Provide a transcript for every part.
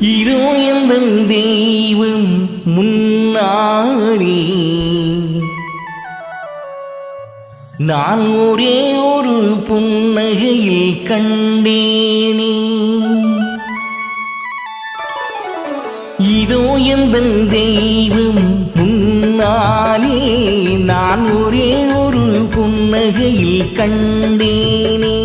இதோ எந்த தெய்வம் முன்னாலே நான் ஒரே ஒரு புன்னகையில் கண்டேனே. இதோ எந்த தெய்வம் முன்னாலே நான் ஒரே ஒரு புன்னகையில் கண்டேனே.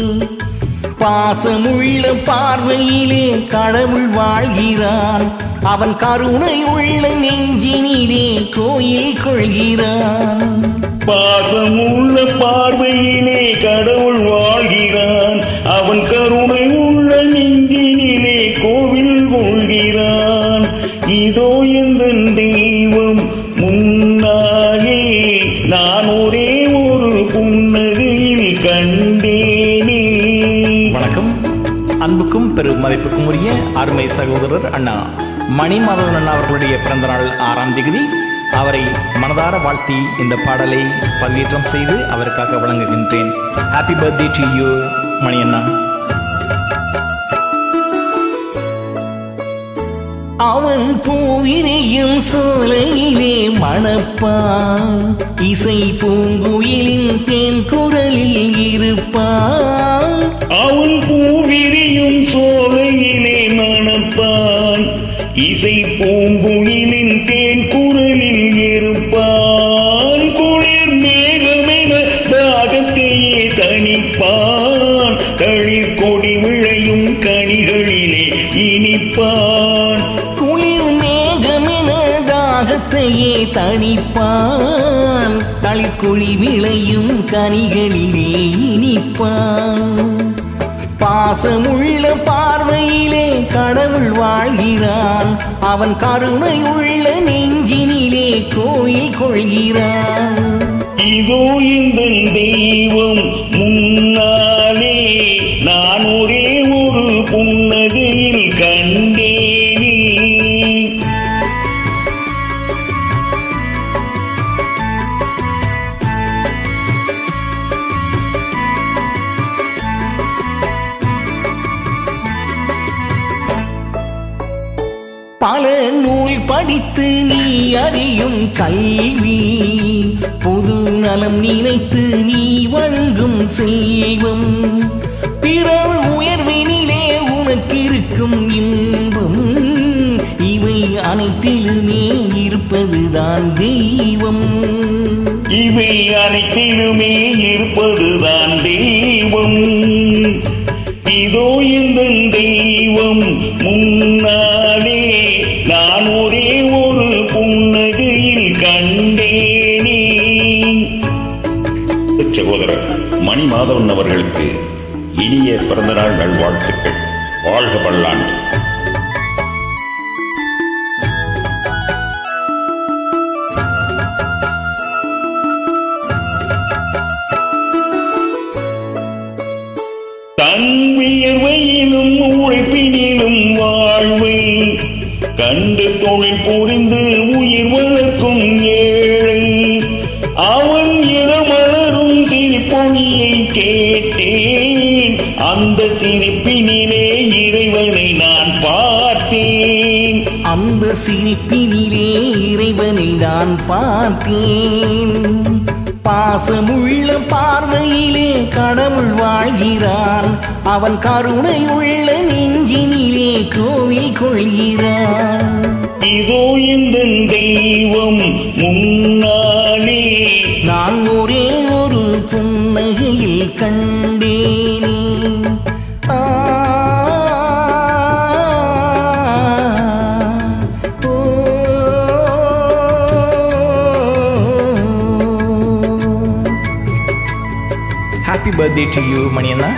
பாசமுள்ள பார்வையிலே கடவுள் வாழ்கிறான். அவன் கருணை உள்ள நெஞ்சினிலே கோயில் கொள்கிறான். பாசமுள்ள பார்வையிலே கடவுள் வாழ்கிறான். அவன் கருணை உள்ள நெஞ்சினிலே கோவில் கொள்கிறான். இதோ எந்த தெய்வம் முன் அன்புக்கும் பெரும் மதிப்புக்கும் உரிய அருமை சகோதரர் அண்ணா. மணிமாதவன் அண்ணா அவர்களுடைய பிறந்த நாள் ஆறாம் தேதி. அவரை மனதார வாழ்த்தி இந்த பாடலை பதிவேற்றம் செய்து அவருக்காக வழங்குகின்றேன். Happy birthday to you Mani அண்ணா அவன் பூவினையும் சோலையிலே மணப்பான். இசை பூங்குயிலின் தேன் குரலில் இருப்பான். அவன் விரியும் சோலையிலே மணப்பான் இசை பூங்குயிலின் தேன் குரலில் இருப்பான் குளிர் மேகமென தாகத்தையே தணிப்பான். தளிர் கொடி விழையும் கனிகளிலே இனிப்பான். குளிர் மேகமென தாகத்தையே தணிப்பான். தளிர்குழி விளையும் கனிகளிலே இனிப்பான். பாசமுள்ள பார்வையிலே கடவுள் வாழ்கிறான் அவன் கருணை உள்ள நெஞ்சினிலே கோயில் கொள்கிறான் இதோ இந்த தெய்வம் முன்னாலே நான் ஒரு பல நூல் படித்து நீ அறியும் கல்வி. பொது நலம் நினைத்து நீ வழங்கும் செல்வம். பிறர் உயர்வினிலே உனக்கு இருக்கும் இன்பம். இவை அனைத்திலுமே இருப்பதுதான் தெய்வம். இவை அனைத்திலுமே இருப்பதுதான் தெய்வம். இதோ இந்த தெய்வம் முன்னா நான் ஒரே ஒரு புன்னகையில் கண்டேனே. சகோதரர் மணி மாதவன் அவர்களுக்கு இனிய பிறந்தநாள் நல்வாழ்த்துக்கள். வாழ்க பல்லாண்டு தன் வியர்வையிலும் உழைப்பினிலும் வா கண்டு தொழில் புரிந்து உயிர் வளர்க்கும் ஏழை. அவன் இளமலரும் திருப்பொழியை கேட்டேன். அந்த திருப்பினிலே இறைவனை நான் பார்த்தேன். அந்த சிரிப்பினிலே இறைவனை நான் பார்த்தேன். பாசமுள்ள பார்வையிலே கடவுள் வாழ்கிறான். அவன் கருணை உள்ள நெஞ்சினிலே கோவில் கொள்கிறான். இதோ இந்த தெய்வம் முன்னாலே. நான் ஒரே ஒரு புன்னகையில் கண்டேனே. Birthday to you Mani Anna